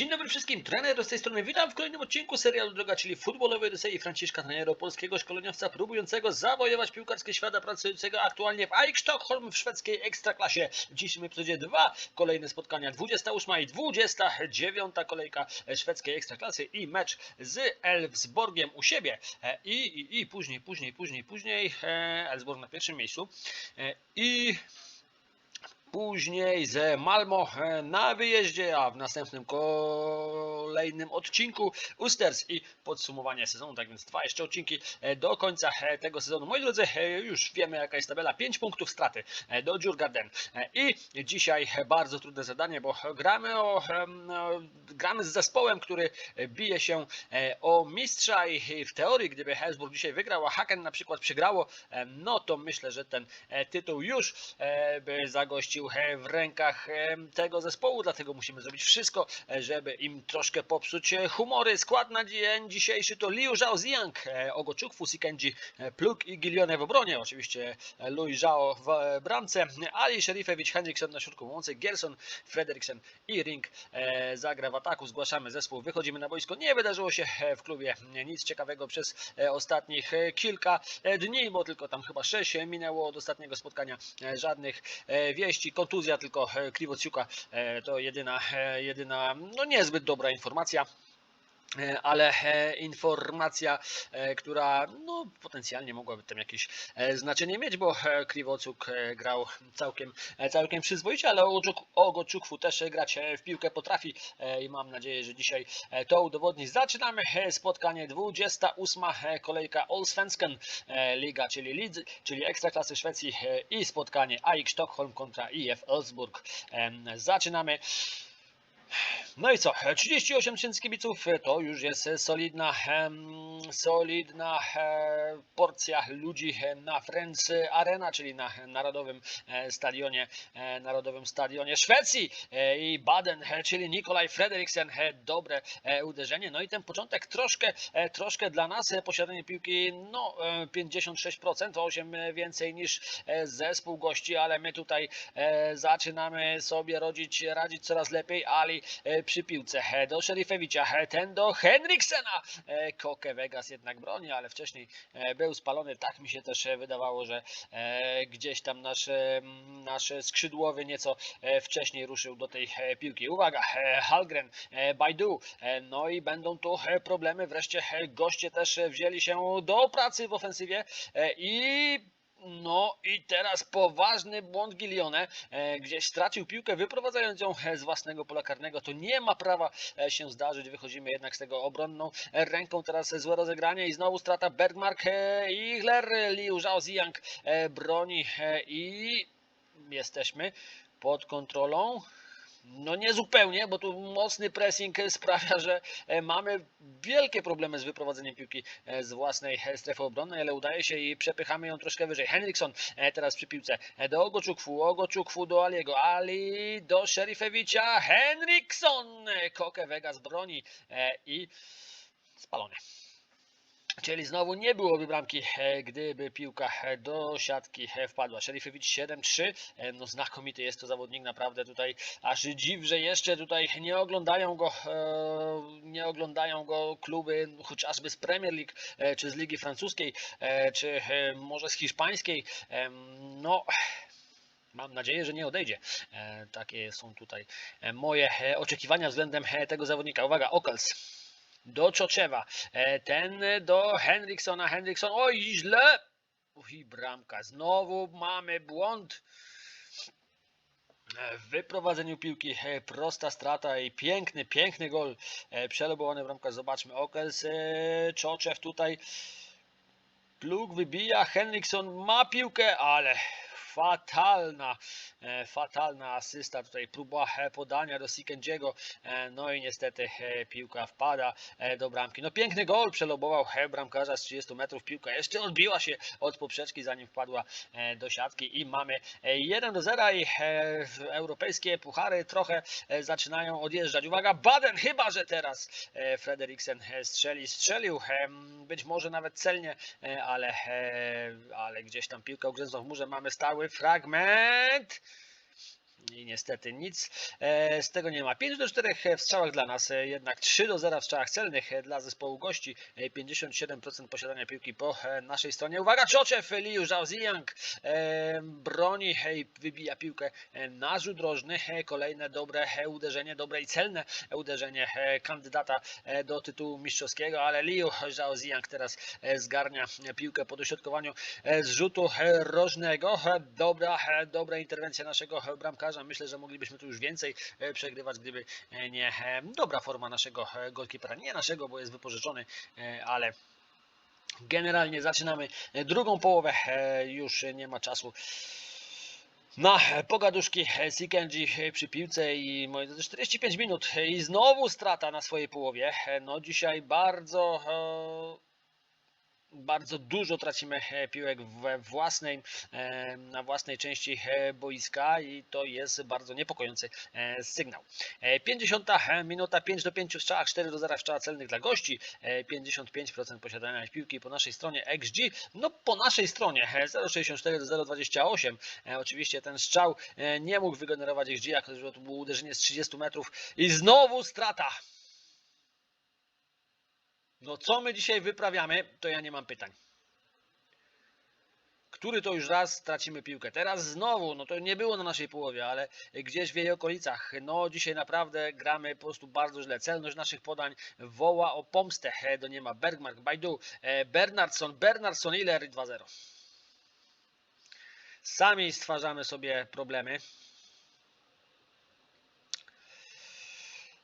Dzień dobry wszystkim, trener z tej strony. Witam w kolejnym odcinku serialu Droga, czyli futbolowej Odysei Franciszka Trenero, polskiego szkoleniowca próbującego zawojować piłkarskie świata, pracującego aktualnie w AIK Sztokholm w szwedzkiej ekstraklasie. W dzisiejszym epizodzie dwa kolejne spotkania, 28 i 29 kolejka szwedzkiej ekstraklasy i mecz z Elfsborgiem u siebie. I, i, i później, później, później, później e, Elfsborg na pierwszym miejscu. E, I Później z Malmo na wyjeździe, a w następnym kolejnym odcinku Usters i podsumowanie sezonu. Tak więc dwa jeszcze odcinki e, do końca e, tego sezonu. Moi drodzy, e, już wiemy jaka jest tabela. 5 punktów straty do Djurgården. E, I dzisiaj bardzo trudne zadanie, bo gramy, o, gramy z zespołem, który bije się o mistrza i w teorii, gdyby Helsburg dzisiaj wygrał, a Haken na przykład przegrało, no to myślę, że ten tytuł już by zagościł e, w rękach tego zespołu, dlatego musimy zrobić wszystko, e, żeby im troszkę popsuć e, humory. Skład na dzień dzisiejszy to Liu Zhao Ziang, e, Ogochuk, Fusikenji, Pluk i Gilione w obronie, oczywiście Louis Zhao w bramce, Ali Szerifewicz, Henriksen na środku łące, Gerson, Frederiksen i Ring zagra w ataku. Zgłaszamy zespół, wychodzimy na boisko. Nie wydarzyło się w klubie nic ciekawego przez ostatnich kilka dni, bo tylko tam chyba 6 minęło od ostatniego spotkania. Żadnych e, kontuzja tylko e, Kriwociuka e, to jedyna, e, jedyna no niezbyt dobra informacja. E, Ale e, informacja, e, która no, potencjalnie mogłaby tam jakieś znaczenie mieć, bo Kriwocuk grał całkiem, całkiem przyzwoicie, ale Ogoczuk- Ogoczukwu też grać w piłkę potrafi i mam nadzieję, że dzisiaj to udowodni. Zaczynamy spotkanie 28 e, kolejka Allsvenskan Liga, czyli, Lidz, czyli Ekstraklasy Szwecji i spotkanie AIK Sztokholm kontra IF Elfsburg. Zaczynamy. No i co? 38 tysięcy kibiców to już jest solidna, em, solidna e, porcja ludzi na Friends Arena, czyli na Narodowym e, Stadionie, e, Narodowym Stadionie Szwecji e, i Baden, e, czyli Nikolaj Frederiksen. e, Dobre e, uderzenie. No i ten początek troszkę, e, troszkę dla nas e, posiadanie piłki no e, 56%, 8 więcej niż e, zespół gości, ale my tutaj e, zaczynamy sobie rodzić, radzić coraz lepiej, Ali e, przy piłce e, do Szerifewicza, e, ten do Henriksena. E, Koke Vegas jednak broni, ale wcześniej e, był spalony. Tak mi się też e, wydawało, że gdzieś tam nasz, nasz skrzydłowy nieco wcześniej ruszył do tej piłki. Uwaga, Halgren, Baidu, no i będą tu problemy. Wreszcie goście też wzięli się do pracy w ofensywie i no i teraz poważny błąd Gilione. E, gdzieś stracił piłkę, wyprowadzając ją z własnego pola karnego. To nie ma prawa e, się zdarzyć. Wychodzimy jednak z tego obronną ręką. Teraz złe rozegranie i znowu strata Bergmark e, i Igler. Liu Zhao e, broni i jesteśmy pod kontrolą. No nie zupełnie, bo tu mocny pressing sprawia, że e, mamy wielkie problemy z wyprowadzeniem piłki e, z własnej e, strefy obronnej, ale udaje się i przepychamy ją troszkę wyżej. Henrikson teraz przy piłce do Ogoczukwu, Ogoczukwu do Aliego, Ali do Szerifewicza, Henrikson, Koke Vegas broni i spalony. Czyli znowu nie byłoby bramki, e, gdyby piłka e, do siatki e, wpadła. Szerifewicz 7-3. e, No znakomity jest to zawodnik, naprawdę tutaj aż dziw, że jeszcze tutaj nie oglądają go, nie oglądają go kluby chociażby z Premier League, czy z Ligi Francuskiej, czy może z Hiszpańskiej. No, Mam nadzieję, że nie odejdzie. Takie są tutaj moje oczekiwania względem tego zawodnika. Uwaga, Okals do Czoczewa. E, Ten do Henriksona. Henrikson, oj, źle. Uj, bramka. Znowu mamy błąd. E, W wyprowadzeniu piłki e, prosta strata i piękny, piękny gol. E, Przelobowany bramka. Zobaczmy. Okels, e, Czoczew tutaj. Pluk wybija. Henrikson ma piłkę, ale fatalna, e, fatalna asysta. Tutaj próba e, podania do Sikendziego. E, no i niestety piłka wpada do bramki. No piękny gol przelobował bramkarza z 30 metrów. Piłka jeszcze odbiła się od poprzeczki, zanim wpadła do siatki i mamy e, 1 do 0 i europejskie puchary trochę zaczynają odjeżdżać. Uwaga, Baden, chyba że teraz Frederiksen strzeli, strzelił, być może nawet celnie, ale, ale gdzieś tam piłka ugrzęzła w murze. Mamy stały fragment. I niestety nic e, z tego nie ma. 5 do 4 w strzałach dla nas, e, jednak 3 do 0 w strzałach celnych e, dla zespołu gości. E, 57% posiadania piłki po naszej stronie. Uwaga, Czoczew, Liu Zhaoziang e, broni i wybija piłkę na rzut drożny. Kolejne dobre uderzenie, dobre i celne uderzenie kandydata do tytułu mistrzowskiego, ale Liu Zhaoziang teraz e, zgarnia piłkę po dośrodkowaniu z rzutu rożnego. Dobra, dobra interwencja naszego e, Myślę, że moglibyśmy tu już więcej przegrywać, gdyby nie dobra forma naszego golkipera. Nie naszego, bo jest wypożyczony, ale generalnie zaczynamy drugą połowę. Już nie ma czasu na pogaduszki Sikenji przy piłce i moi drodzy 45 minut i znowu strata na swojej połowie. No dzisiaj bardzo bardzo dużo tracimy e, piłek we własnej, e, na własnej części e, boiska i to jest bardzo niepokojący sygnał. E, 50 minuta, 5 do 5 w strzałach, 4 do 0 w strzałach celnych dla gości, e, 55% posiadania piłki po naszej stronie XG, no po naszej stronie e, 0,64 do 0,28. E, Oczywiście ten strzał nie mógł wygenerować XG, jak to było uderzenie z 30 metrów i znowu strata. No co my dzisiaj wyprawiamy, to ja nie mam pytań. Który to już raz tracimy piłkę? Teraz znowu, no to nie było na naszej połowie, ale gdzieś w jej okolicach. No dzisiaj naprawdę gramy po prostu bardzo źle. Celność naszych podań woła o pomstę. Do niema Bergmark, Baidu, e, Bernardson, Bernardson, ile 2-0. Sami stwarzamy sobie problemy.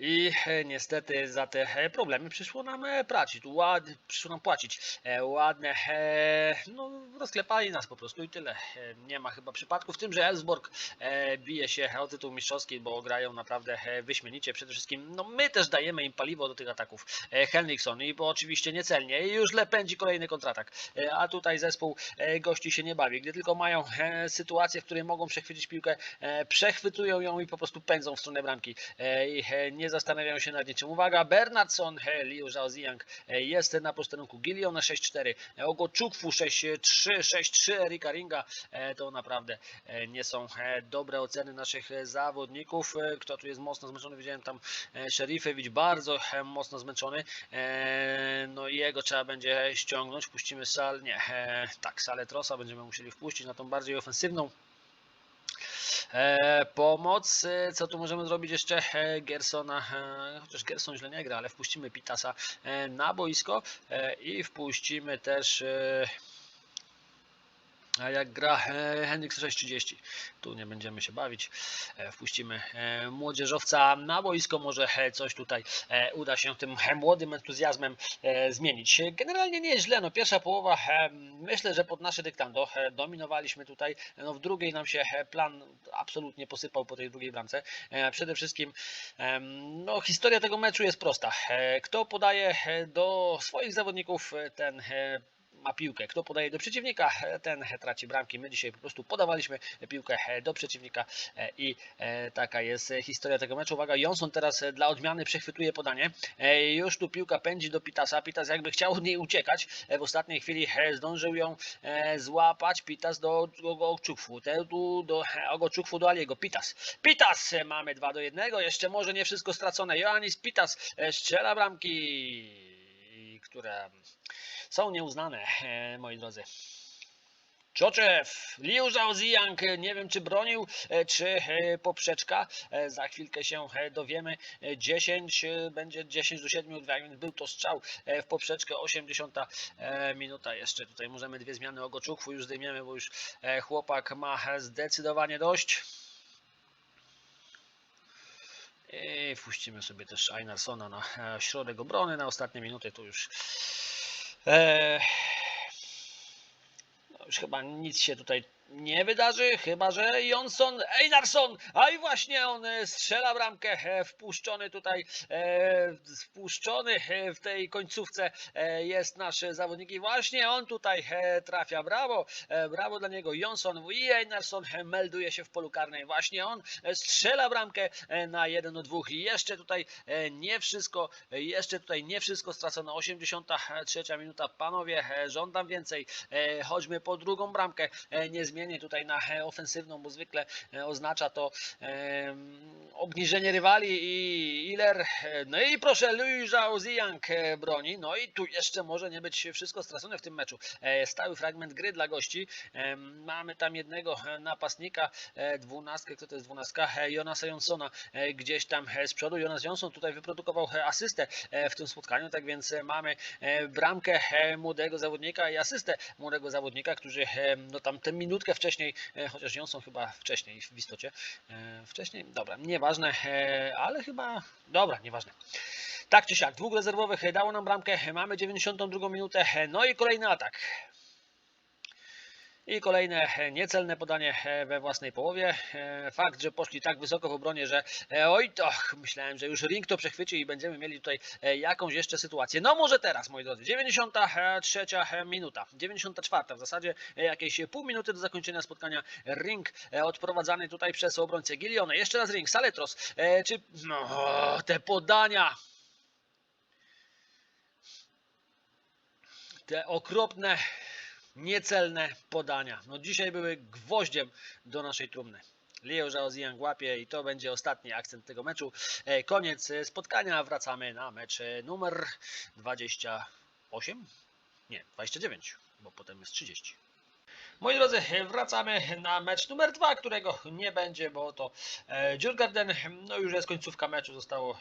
I e, niestety za te e, problemy przyszło nam e, płacić. Ład, przyszło nam płacić. Ładne, no rozklepali nas po prostu i tyle. Nie ma chyba przypadku w tym, że Elsborg bije się o tytuł mistrzowski, bo grają naprawdę wyśmienicie. Przede wszystkim, no my też dajemy im paliwo do tych ataków. Henriksson i bo oczywiście niecelnie i już le pędzi kolejny kontratak. A tutaj zespół gości się nie bawi. Gdy tylko mają sytuację, w której mogą przechwycić piłkę, przechwytują ją i po prostu pędzą w stronę bramki. I e, zastanawiają się nad niczym. Uwaga, Bernardson, he, Liu Zhaoziang e, jest na posterunku. Gillion na 6-4, e, Ogo Chukwu 6-3, 6-3, Erika Ringa. E, To naprawdę e, nie są dobre oceny naszych zawodników. Kto tu jest mocno zmęczony? Widziałem tam Szerifewicz bardzo mocno zmęczony. No i jego trzeba będzie ściągnąć. Wpuścimy sal, nie, tak, salę Trosa będziemy musieli wpuścić na tą bardziej ofensywną pomoc. E, Co tu możemy zrobić jeszcze? E, Gersona, e, chociaż Gerson źle nie gra, ale wpuścimy Pitasa e, na boisko e, i wpuścimy też. A jak gra e, Hendrix 630, tu nie będziemy się bawić. E, Wpuścimy e, młodzieżowca na boisko, może coś tutaj uda się tym młodym entuzjazmem zmienić. Generalnie nie jest źle, no pierwsza połowa, myślę, że pod nasze dyktando dominowaliśmy tutaj, no w drugiej nam się plan absolutnie posypał po tej drugiej bramce. Przede wszystkim no, historia tego meczu jest prosta. Kto podaje do swoich zawodników, ten ma piłkę. Kto podaje do przeciwnika, ten traci bramki. My dzisiaj po prostu podawaliśmy piłkę do przeciwnika i e, taka jest historia tego meczu. Uwaga, Johnson teraz dla odmiany przechwytuje podanie. E, Już tu piłka pędzi do Pitasa. Pitas jakby chciał od niej uciekać. E, W ostatniej chwili zdążył ją złapać. Pitas do Ogoczukwu. Do Ogoczukwu do Aliego. Pitas. Pitas! Mamy 2 do 1. Jeszcze może nie wszystko stracone. Joannis Pitas strzela bramki, które są nieuznane, e, moi drodzy. Czoczew, Liu Zhaoziang, nie wiem czy bronił, e, czy e, poprzeczka, za chwilkę się dowiemy, E, 10, e, będzie 10 do 7, tak więc był to strzał w poprzeczkę, 80 e, minuta jeszcze, tutaj możemy dwie zmiany Ogoczukwu już zdejmiemy, bo już chłopak ma zdecydowanie dość. I wpuścimy sobie też Einarsona na środek obrony, na ostatnie minuty. Tu już e, no już chyba nic się tutaj nie wydarzy, chyba że Jonsson, Einarsson, a i właśnie on e, strzela bramkę, e, wpuszczony tutaj, e, wpuszczony w tej końcówce jest nasz zawodnik. I właśnie on tutaj trafia, brawo, brawo dla niego, Jonsson i Einarsson melduje się w polu karnej, właśnie on strzela bramkę na 1 do 2 i jeszcze tutaj nie wszystko, jeszcze tutaj nie wszystko stracone, 83 minuta, panowie, żądam więcej, chodźmy po drugą bramkę, e, niezmiennie tutaj na ofensywną, bo zwykle e, oznacza to obniżenie rywali i Iler. No i proszę, Louis Ziyang e, broni. No i tu jeszcze może nie być wszystko stracone w tym meczu. E, Stały fragment gry dla gości. Mamy tam jednego napastnika, dwunastkę, kto to jest dwunastka? Jonasa Johnsona e, gdzieś tam z przodu. Jonas Johnson tutaj wyprodukował asystę w tym spotkaniu, tak więc mamy bramkę młodego zawodnika i asystę młodego zawodnika, którzy no tam tę minutkę wcześniej, e, chociaż Johnson chyba wcześniej w istocie, e, wcześniej, dobra, nieważne, e, ale chyba, dobra, nieważne. Tak czy siak, dwóch rezerwowych dało nam bramkę, mamy 92 minutę, no i kolejny atak. I kolejne e, niecelne podanie e, we własnej połowie. E, Fakt, że poszli tak wysoko w obronie, że oj to myślałem, że już ring to przechwyci i będziemy mieli tutaj jakąś jeszcze sytuację. No może teraz, moi drodzy. 93 minuta, 94 w zasadzie jakieś pół minuty do zakończenia spotkania. Ring odprowadzany tutaj przez obrońcę Gilione. Jeszcze raz ring, Saletros. Czy no, te podania te okropne, niecelne podania. No dzisiaj były gwoździem do naszej trumny. Leo Zhaoziang łapie i to będzie ostatni akcent tego meczu. E, Koniec e, spotkania, wracamy na mecz e, numer 28? Nie, 29, bo potem jest 30. Moi drodzy, wracamy na mecz numer 2, którego nie będzie, bo to Djurgården, no już jest końcówka meczu, zostało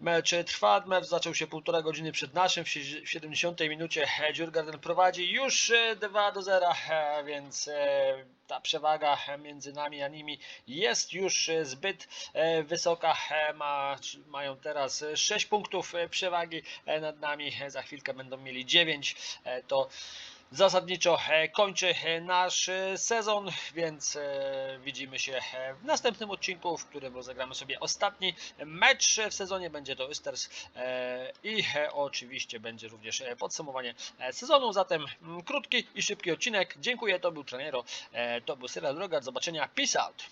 Mecz trwa, mecz zaczął się półtora godziny przed naszym, w sie- w 70 minucie. E, Djurgården prowadzi już e, 2 do 0, e, więc e, ta przewaga e, między nami a nimi jest już e, zbyt e, wysoka, E, ma, mają teraz e, 6 punktów e, przewagi e, nad nami, E, za chwilkę będą mieli 9, E, to zasadniczo e, kończy e, nasz e, sezon, więc widzimy się w następnym odcinku, w którym rozegramy sobie ostatni mecz w sezonie. Będzie to Östers i oczywiście będzie również podsumowanie sezonu. Zatem mm, krótki i szybki odcinek. Dziękuję, to był Trenero, to był Cyril Droga. Do zobaczenia. Peace out.